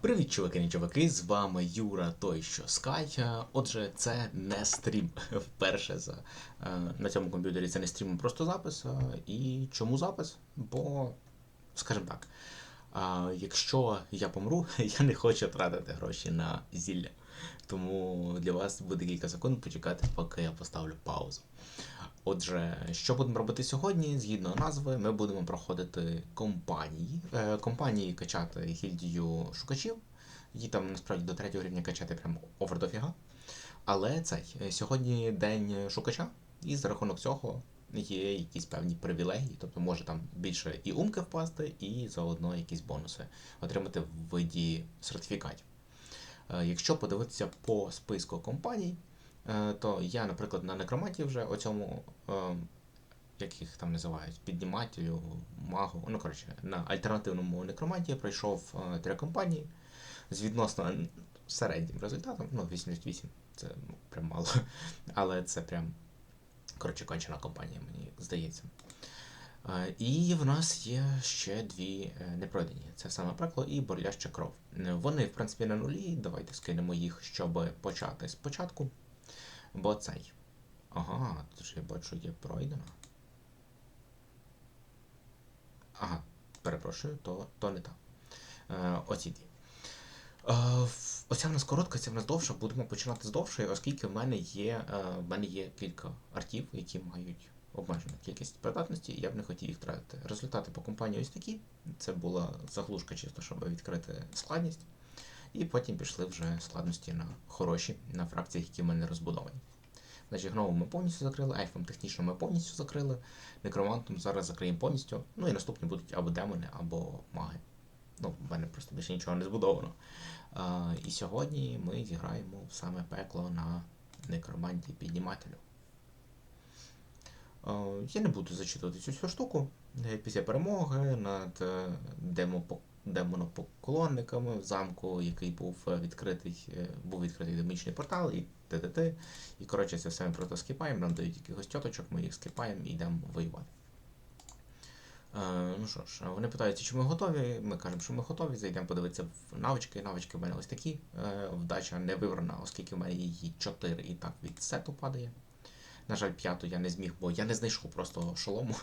Привіт, чуваки і чуваки, з вами Юра той, що Скай. Е, Отже, це не стрім вперше за е, на цьому комп'ютері це не стрім, а просто запис. Е, І чому запис? Бо, скажімо так, якщо я помру, я не хочу тратити гроші на зілля. Тому для вас буде кілька секунд почекати, поки я поставлю паузу. Отже, що будемо робити сьогодні? Згідно назви, ми будемо проходити компанії. Е, компанії качати гільдію шукачів. Її там насправді до третього рівня качати прям овер дофіга. Але цей е, сьогодні день шукача, і за рахунок цього є якісь певні привілегії, тобто може там більше і умки впасти, і заодно якісь бонуси отримати в виді сертифікатів. Е, Якщо подивитися по списку компаній, то я, наприклад, на некроматі вже оцьому, е, як їх там називають, піднімателю, магу, ну коротше, на альтернативному некроматі пройшов е, три компанії з відносно середнім результатом. Ну, 88 це ну, прям мало. Але це прям коротше кончена компанія, мені здається. Е, І в нас є ще дві е, непройдені. Це саме пекло і борляща кров. Е, Вони, в принципі, на нулі. Давайте скинемо їх, щоб почати спочатку. Бо цей. Ага, тут ж я бачу, є пройдено. Ага, перепрошую, то, то не та. Е, оці дві. Е, Оця в нас коротка, ця в нас довша. Будемо починати з довшої, оскільки в мене є, е, в мене є кілька артів, які мають обмежену кількість придатності, і я б не хотів їх втратити. Результати по компанії ось такі. Це була заглушка чисто, щоб відкрити складність. І потім пішли вже складності на хороші, на фракціях, які в мене розбудовані. Значить, гнову ми повністю закрили, ельфом технічно ми повністю закрили, некромантом зараз закриємо повністю. Ну і наступні будуть або демони, або маги. Ну, в мене просто більше нічого не збудовано. А, і сьогодні ми зіграємо саме пекло на некроманті піднімателю. Я не буду зачитувати цю всю штуку. Після перемоги над е, демопо- демонопоклонниками в замку, який був е, відкритий, е, був відкритий демонічний портал і т.т.т. І коротше це все ми просто скипаємо, нам дають якихось тьоточок, ми їх скипаємо і йдемо воювати. Е, ну що ж, вони питаються, чи ми готові. Ми кажемо, що ми готові. Зайдемо подивитися в навички. Навички в мене ось такі. Вдача не вибрана, оскільки в мене її 4 і так від сету падає. На жаль, п'яту я не зміг, бо я не знайшов просто шолому.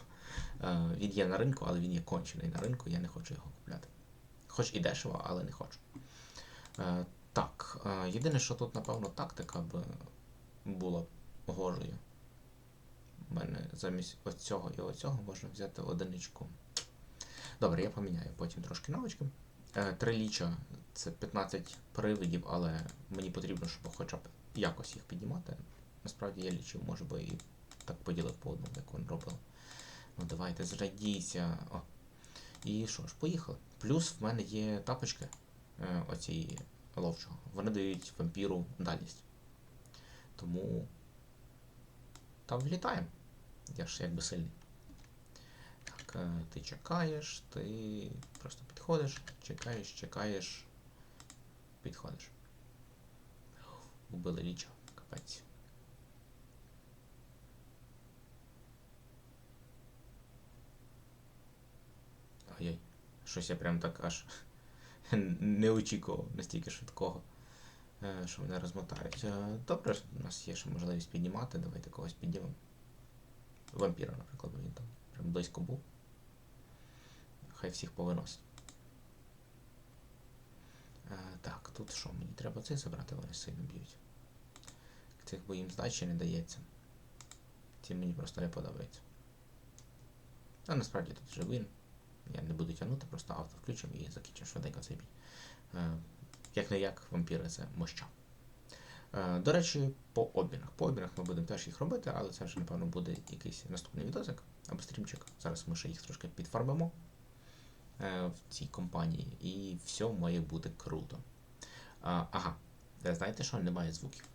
Він є на ринку, але він є кончений на ринку, я не хочу його купляти. Хоч і дешево, але не хочу. Е, так, е, єдине, що тут, напевно, тактика б була гожою. У мене замість оцього і оцього можна взяти одиничку. Добре, я поміняю потім трошки навички. Е, Три ліча це 15 привидів, але мені потрібно, щоб хоча б якось їх піднімати. Насправді я лічив, може би і так поділив по одному, як вони робили. Ну давайте, зрадійся. О. І що ж, поїхали. Плюс в мене є тапочки е, оці ловчого. Вони дають вампіру дальність. Тому там влітаємо. Я ж якби сильний. Так, е, ти чекаєш, ти просто підходиш, чекаєш, чекаєш, підходиш. Убили лічо, капець. Ой-ой, щось я прям так аж не очікував настільки швидкого, е, що мене розмотають. Е, Добре, у нас є ще можливість піднімати, давайте когось піднімемо. Вампіра, наприклад, він там прям близько був. Хай всіх повиносить. Е, так, тут що, мені треба цих забрати, вони сильно б'ють. Цих бо їм здачі не дається. Ці мені просто не подобається. А насправді тут вже вин. Я не буду тягнути, просто авто включимо і закінчимо швиденько цей бій. Е, як не як, вампіри це моща. Е, До речі, по обмінах. По обмінах ми будемо теж їх робити, але це вже, напевно, буде якийсь наступний відосик або стрімчик. Зараз ми ще їх трошки підфарбимо е, в цій компанії, і все має бути круто. Ага, знаєте, що немає звуків.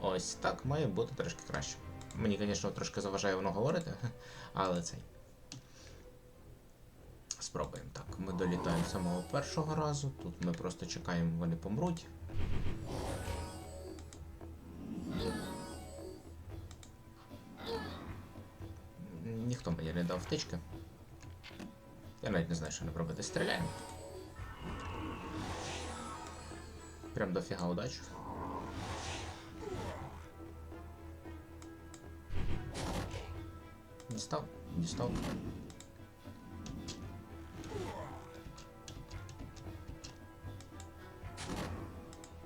Ось так має бути трошки краще. Мені, звісно, трошки заважає воно говорити, але цей. Спробуємо так. Ми долітаємо самого першого разу. Тут ми просто чекаємо, вони помруть. Ніхто мені не дав втички. Я навіть не знаю, що не робити. Стріляємо. Прям дофіга удачі. Дістав, дістав.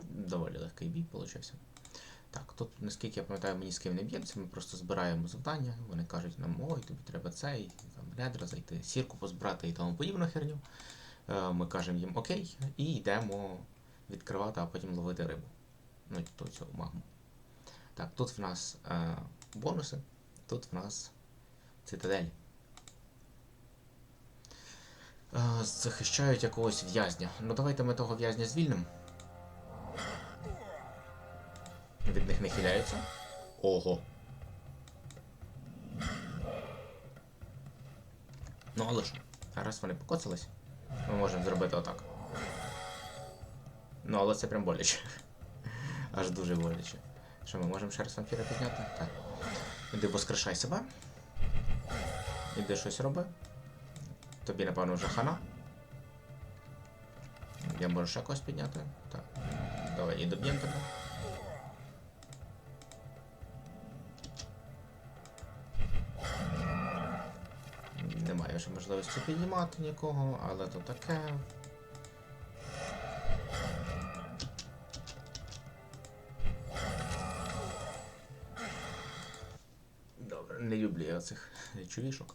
Доволі легкий бій получився. Так, тут, наскільки я пам'ятаю, мені з ким не б'ємося, ми просто збираємо завдання, вони кажуть нам, ой, тобі треба цей, там, рядра зайти, сірку позбирати і тому подібну херню. Е, Ми кажемо їм окей, і йдемо відкривати, а потім ловити рибу. Ну, то цього магму. Так, тут в нас е, бонуси, тут в нас цитадель. Е, захищають якогось в'язня. Ну давайте ми того в'язня звільнимо. Від них не хиляються. Ого. Ну, але ж, раз вони покоцались, ми можемо зробити отак. Ну, але це прям боляче. Аж дуже боляче. Що ми можемо ще раз вампіра підняти? Так. Іди воскрешай себе. Іди щось роби. Тобі, напевно, вже хана. Я можу ще когось підняти. Так. Давай, і доб'ємо тебе. Немає вже можливості піднімати нікого, але то таке. Цих чувішок.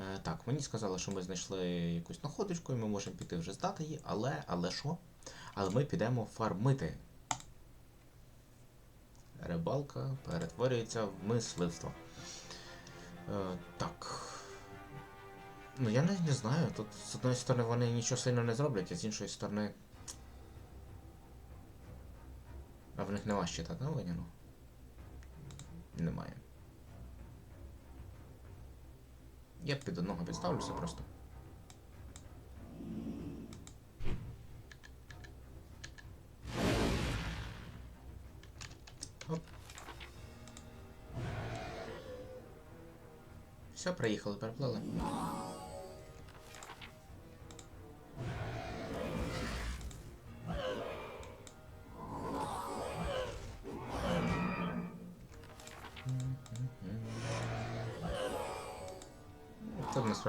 Е, так, мені сказали, що ми знайшли якусь знаходочку і ми можемо піти вже здати її, але, але що? Але ми підемо фармити. Рибалка перетворюється в мисливство. Е, так. Ну я навіть не знаю. Тут з одної сторони вони нічого сильно не зроблять, а з іншої сторони. А в них нема щита, да, виняно? Немає. Я під одного підставлюся просто. Оп. Все, проїхали, переплили.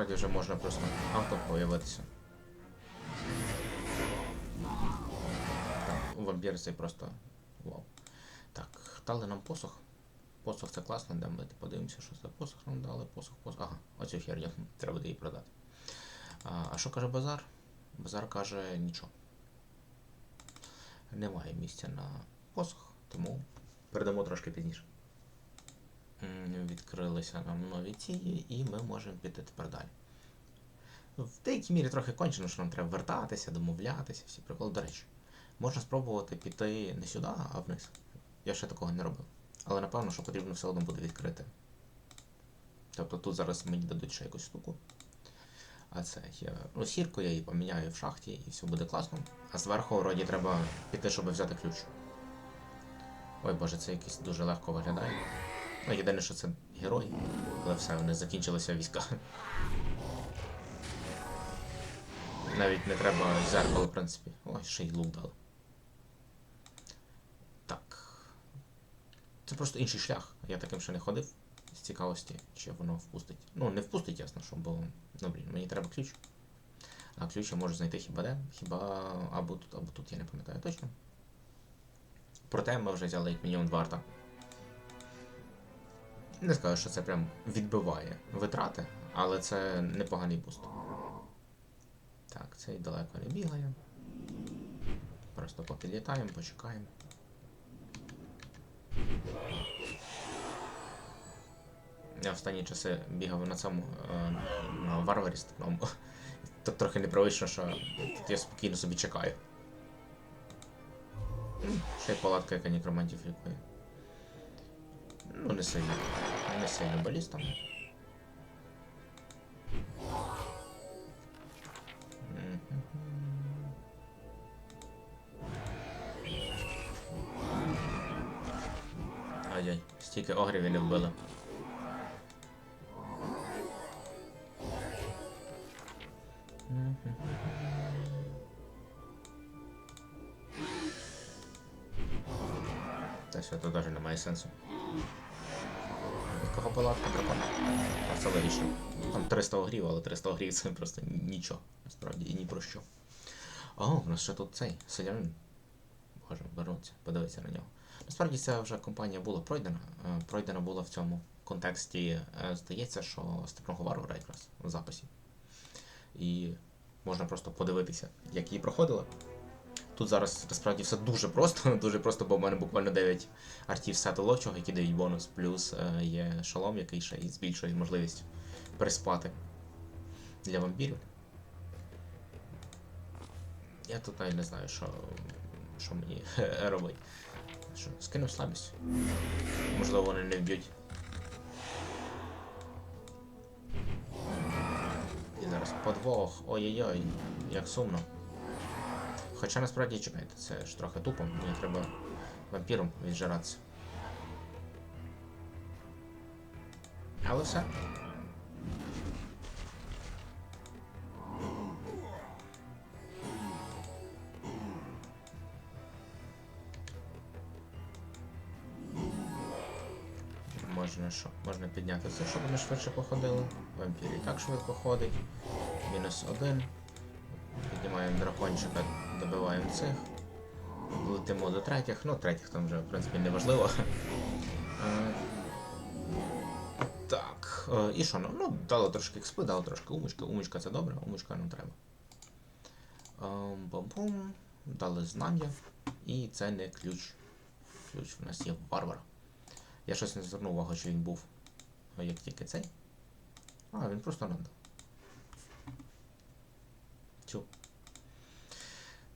Насправді вже можна просто авто появитися. Так, вампір цей просто вау. Так, дали нам посох. Посох це класно, де ми подивимося, що це посох нам дали. Посох, посох. Ага, оцю херню треба буде її продати. А, а що каже базар? Базар каже нічого. Немає місця на посох, тому передамо трошки пізніше. Відкрилися нам нові ці, і ми можемо піти тепер далі. В деякій мірі трохи кончено, що нам треба вертатися, домовлятися, всі приколи. До речі, можна спробувати піти не сюди, а вниз. Я ще такого не робив. Але напевно, що потрібно все одно буде відкрити. Тобто тут зараз мені дадуть ще якусь штуку. А це я. Ну, сірку я її поміняю в шахті і все буде класно. А зверху вроді треба піти, щоб взяти ключ. Ой боже, це якийсь дуже легко виглядає. Ну, єдине, що це герой, але все, вони закінчилися війська. Навіть не треба зеркало, в принципі. Ой, ще й лук дали. Так. Це просто інший шлях. Я таким ще не ходив з цікавості, чи воно впустить. Ну, не впустить, ясно, що, бо. Ну, блін, мені треба ключ. А ключ я можу знайти хіба де? Хіба або тут, або тут, я не пам'ятаю точно. Проте ми вже взяли як мінімум два арта. Не скажу, що це прям відбиває витрати, але це непоганий буст. Так, цей далеко не бігає. Просто поки літаємо, почекаємо. Я в останні часи бігав на цьому е, на варварі стикному. Тут трохи непривично, що тут я спокійно собі чекаю. Ще й палатка, яка некромантів лікує. Ну, не сильно. Не сильно балістом. Ай-яй, стільки огрів не вбили. Та все, тут навіть немає сенсу. Кого палатка дракон? Це логічно. Там 300 огрів, але 300 огрів це просто нічого, насправді, і ні про що. О, у нас ще тут цей селянин. Боже, беруться, подивитися на нього. Насправді ця вже компанія була пройдена. Е, Пройдена була в цьому контексті, е, здається, що степного варвара якраз в записі. І можна просто подивитися, як її проходила. Тут зараз насправді все дуже просто, дуже просто, бо в мене буквально 9 артів сету ловчого, які дають бонус, плюс е, є шолом, який ще і збільшує можливість переспати для вампірів. Я тут навіть не знаю, що, що мені робити. Що, скинув слабість. Можливо, вони не вб'ють. І зараз подвох. Ой-ой-ой, як сумно. Хоча насправді чекайте, це ж трохи тупо, мені треба вампіром віджиратися. Але все. Можна що? Можна підняти це, щоб вони швидше походили. Вампір і так швидко ходить. Мінус один. Піднімаємо дракончика, добиваємо цих. Летимо до третіх. Ну, третіх там вже, в принципі, не важливо. Е, Так. е, І що? Ну, ну, дало трошки експи, дало трошки умочки. Умочка це добре, умочка нам треба. Ем, Бум-бум. Дали знання. І це не ключ. Ключ в нас є варвар. Я щось не звернув увагу, що він був. е, Як тільки цей. А, він просто надав. Цю.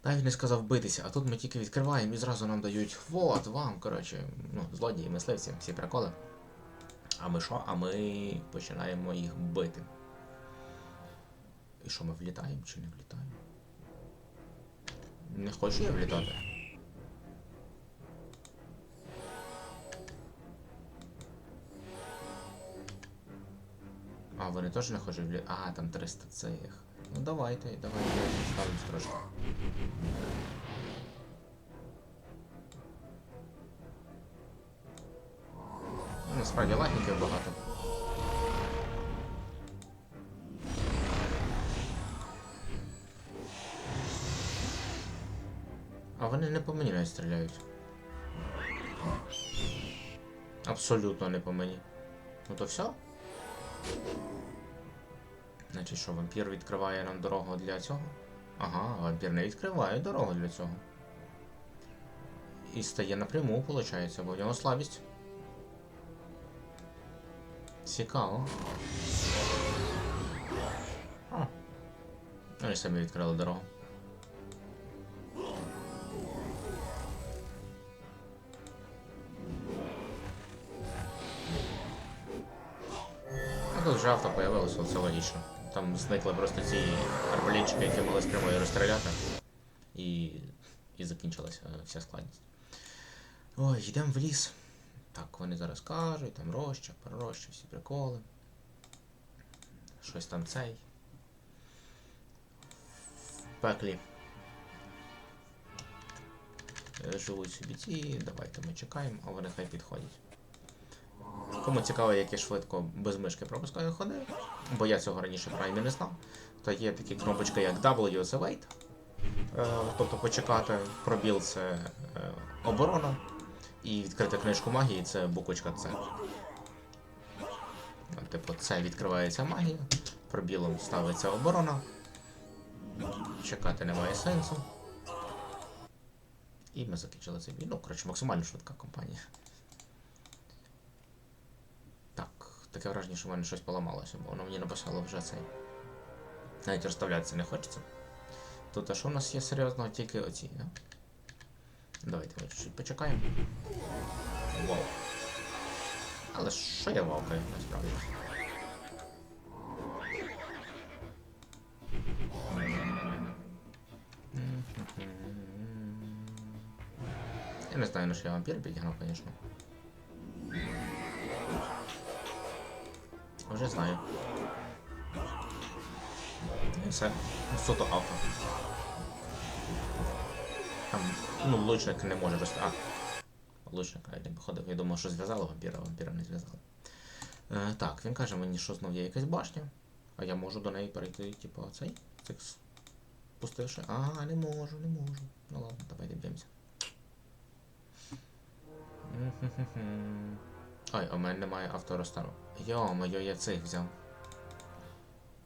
Навіть не сказав битися, а тут ми тільки відкриваємо і зразу нам дають вот вам, коротше, ну, злодії, мисливці, всі приколи. А ми що? А ми починаємо їх бити. І що, ми влітаємо чи не влітаємо? Не хочу я влітати. А, вони теж не хочуть влітати. А, там 300 цих. Ну давайте, давайте ставимо трошки. Ну, Насправді латників багато. А вони не по мені навіть стріляють. Абсолютно не по мені. Ну то все? Значить, що вампір відкриває нам дорогу для цього? Ага, вампір не відкриває дорогу для цього. І стає напряму, виходить, бо в нього слабість. Цікаво. А. Вони самі відкрили дорогу. Тут вже авто появилося, це логічно. Там зникли просто ці арбалетчики, які могли з прямої розстріляти. І, і закінчилася вся складність. Ой, йдемо в ліс. Так, вони зараз кажуть, там роща, пророща, всі приколи. Щось там цей. В пеклі. Е, Живуть собі ці, давайте ми чекаємо, а вони хай підходять. Кому цікаво, як я швидко без мишки пропускаю ходи, бо я цього раніше праймі не знав, то є такі кнопочки, як W це wait, е, тобто почекати, пробіл це е, оборона, і відкрити книжку магії це буквочка С. Типу, це відкривається магія, пробілом ставиться оборона. Чекати немає сенсу. І ми закінчили цей бій. Ну, коротше, максимально швидка компанія. Так, таке враження, що в мене щось поламалося, бо воно мені написало вже цей. Навіть розставлятися не хочеться. Тут а що у нас є серйозно, тільки оці, да? Давайте ми чуть-чуть почекаємо. Вау. Але що я вавкаю, насправді? Я не знаю, на що я вампір підігнав, звісно. Вже знаю. І все. Суто авто. Там, ну, лучник не може рости. А. Лучник а, не походив. Я думав, що зв'язали вампіра, вампіра не зв'язали. Е, так, він каже мені, що знов є якась башня, а я можу до неї перейти, типу, цей цикс. Пустивши. А, не можу, не можу. Ну ладно, давай дивимося. Ой, в мене немає авторостару. Йо-моє, я цих взяв.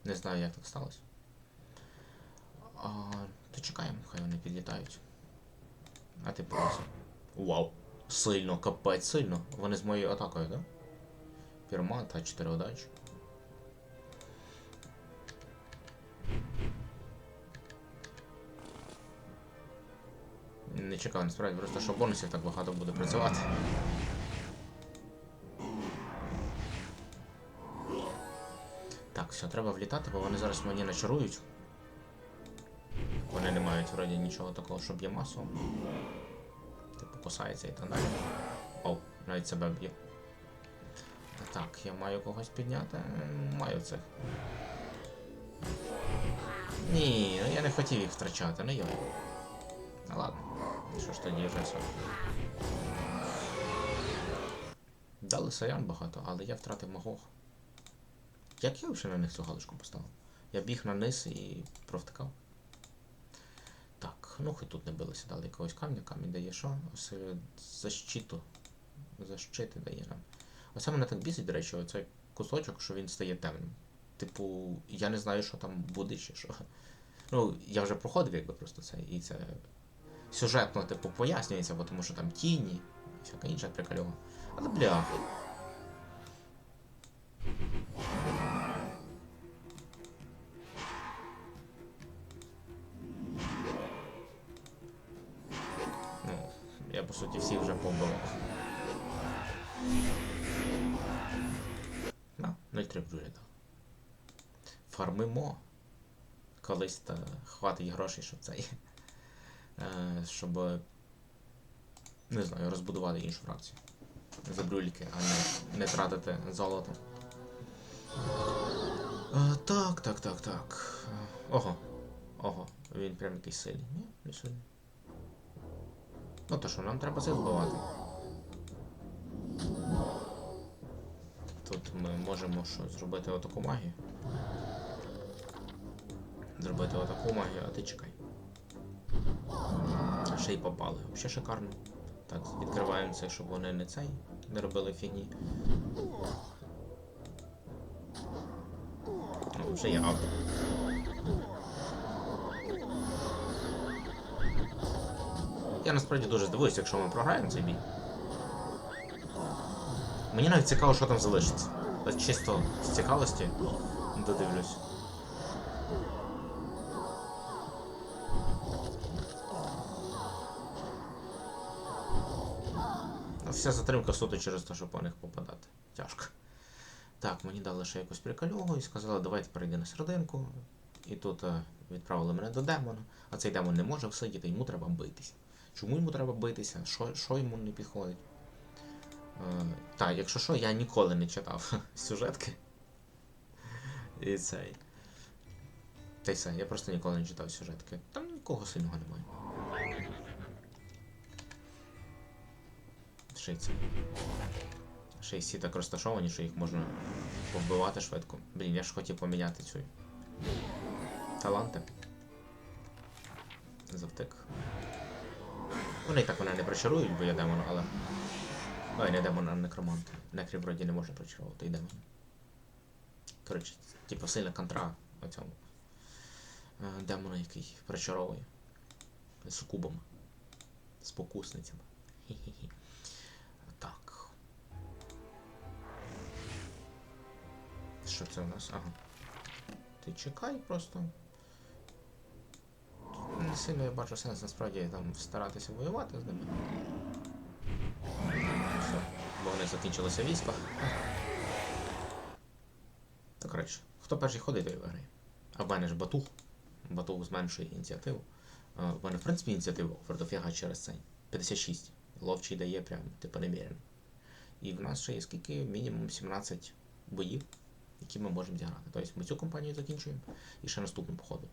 Не знаю, як так сталося. А, то чекаємо, хай вони підлітають. А ти просто. Вау! Сильно, капець сильно. Вони з моєю атакою, так? Да? Пірман та 4 удачі. Не чекав, насправді, просто що бонусів так багато буде працювати. Все, треба влітати, бо вони зараз мені начарують. Вони не мають вроді нічого такого, щоб б'є масу. Типу кусається і так далі. Оу, навіть себе б'є. Так, я маю когось підняти. Маю цих. Ні, ну я не хотів їх втрачати, ну йой. Ну ладно. Що ж тоді вже все. Дали саян багато, але я втратив магох. Як я взагалі на них цю галочку поставив? Я біг на низ і провтикав. Так, ну хоч тут не билися, дали якогось камня, камінь дає що? Ось е, защиту. Защити дає нам. Оце мене так бісить, до речі, оцей кусочок, що він стає темним. Типу, я не знаю, що там буде чи що. Ну, я вже проходив якби просто це, і це сюжетно, типу, пояснюється, бо тому що там тіні, і всяка інша прикольова. Але бля. 0-3. Фармимо. Колись та хватить грошей, щоб цей. Е, щоб. Не знаю, розбудувати іншу фракцію. За брюльки, а не, не тратити золото. Е, так, так, так, так. Ого. Ого, він прям якийсь сильний. Ні, не сильний. Ну то що, нам треба це збивати. Тут ми можемо що, зробити отаку магію. Зробити отаку магію, а ти чекай. Ще й попали. Взагалі шикарно. Так, відкриваємо це, щоб вони не цей, не робили фігні. Ну, вже є авто. Я насправді дуже здивуюся, якщо ми програємо цей бій. Мені навіть цікаво, що там залишиться. От чисто з цікавості додивлюсь. Ну, Вся затримка суто через те, щоб по них попадати. Тяжко. Так, мені дали ще якусь прикольову і сказали, давайте перейди на серединку. І тут е, відправили мене до демона, а цей демон не може всидіти, йому треба битися. Чому йому треба битися? Що, що йому не підходить? Е, так, якщо що, я ніколи не читав сюжетки. І цей. Та й все, я просто ніколи не читав сюжетки. Там нікого сильного немає. Й всі так розташовані, що їх можна повбивати швидко. Блін, я ж хотів поміняти цю. Таланти. Завтик. Вони і так мене не прочарують, бо я демон, але. Ой, не демон, а некромант. Некрі вроді не може прочарувати і демон. Коротше, типу сильна контра на цьому. Е, Демона, який прочаровує. З сукубами. З покусницями. Хі-хі-хі. Так. Що це у нас? Ага. Ти чекай просто. Не сильно я бачу сенс насправді там старатися воювати з ними. Вони закінчилося військо. Так, коротше, хто перший ходить, той виграє. А в мене ж батух. Батух зменшує ініціативу. В мене, в принципі, ініціатива офердофіга через цей. 56. Ловчий дає прям, типу, немірено. І в нас ще є скільки? Мінімум 17 боїв. які ми можемо зіграти. Тобто ми цю кампанію закінчуємо і ще наступну походу.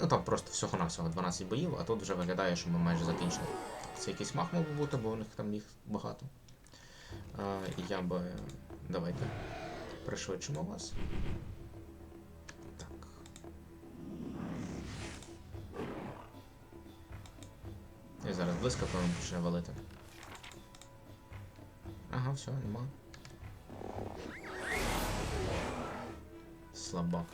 Ну там просто всього-навсього 12 боїв, а тут вже виглядає, що ми майже закінчили. Це якийсь мах мав би бути, бо у них там їх багато. А, я би. Давайте пришвидшимо вас. Так. І зараз близько певно почне валити. Ага, все, нема. Слабак.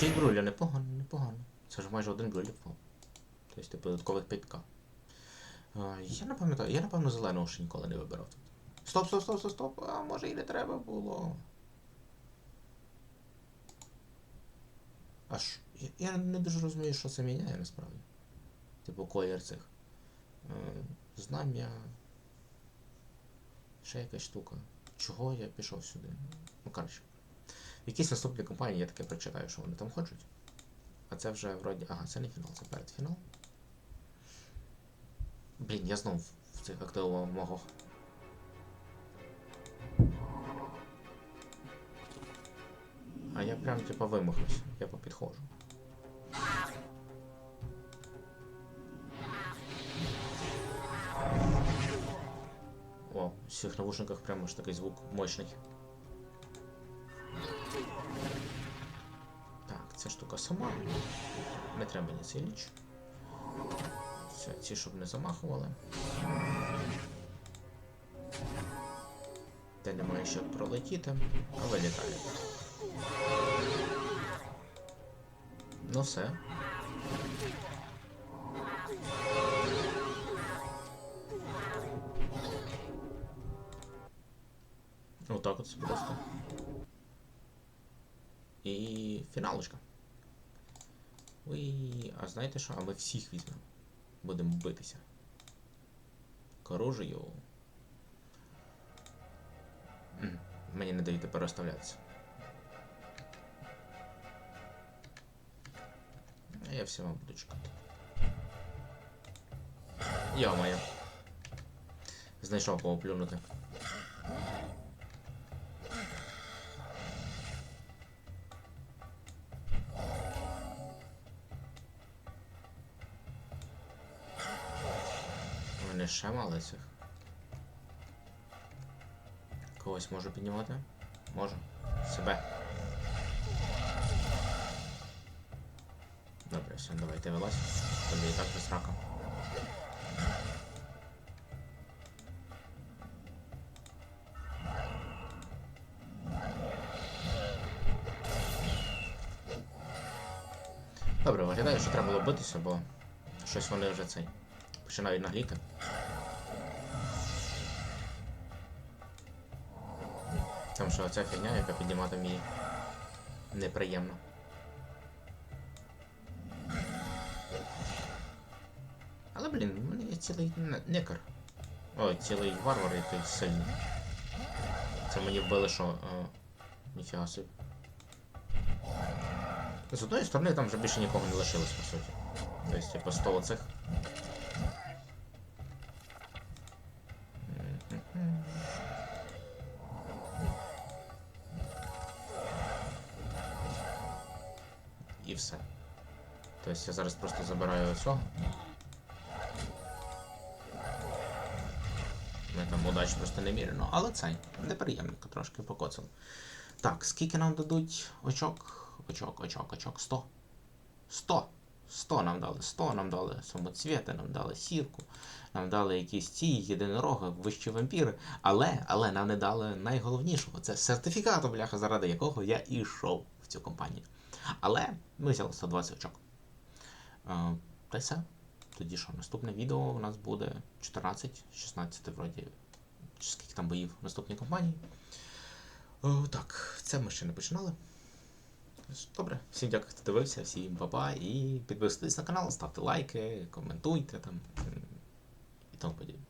6 брулів, непогано, непогано. Це ж майже один бруль впав. Тобто типу додаткових 5к. Я не пам'ятаю, я напевно зеленого ще ніколи не вибирав тут. Стоп, стоп, стоп, стоп, стоп. А може і не треба було. Аж. Я не дуже розумію, що це міняє насправді. Типу колір цих. Е, знам'я. Ще якась штука. Чого я пішов сюди? Ну, коротше. В якійсь наступній компанії я таке прочитаю, що вони там хочуть. А це вже вроді. Ага, це не фінал, це передфінал. Блін, я знов в цих активував мого. А я прям типа вимахнусь, я попідходжу. О, в цих навушниках прямо ж такий звук мощний. Сама. Не треба ні цей ліч. Все, ці, щоб не замахували. Де немає що пролетіти, а вилітає. Ну все. Отак от просто. І фіналочка. Уй, а знаєте що? А ми всіх візьмемо. Будемо битися. Корожею. Мені не дають тепер розставлятися. А я все вам буду чекати. Моя. Знайшов кого плюнути. Ще мали цих. Когось можу піднімати? Можу. Себе. Добре, все, давайте вилазь. Тобі і так без рака. Добре, виглядає, що треба було битися, бо щось вони вже цей починають нагліти. Тому що оця фігня, яка піднімати мені неприємно. Але блін, в мене є цілий не- некар. Ой, цілий варвар який сильний. Це мені вбили, що. Е, ніфіга собі. З одної сторони там вже більше нікого не лишилось, по суті. Тобто, типу, 100 оцих. Цього. Ми там удач просто неміряно, але це неприємненько трошки покоцало. Так, скільки нам дадуть очок? Очок, очок, очок. 100. 100. 100 нам дали, 100 нам дали самоцвіти, нам дали сірку, нам дали якісь ці єдинороги, вищі вампіри. Але, але нам не дали найголовнішого. Це сертифікат, бляха, заради якого я і йшов в цю компанію. Але ми взяли 120 очок. Та. Тоді що, наступне відео у нас буде 14, 16 вроді. Чи скільки там боїв в наступній компанії. О, так, це ми ще не починали. Добре, всім дякую, хто дивився, всім па-па і підписуйтесь на канал, ставте лайки, коментуйте там і тому подібне.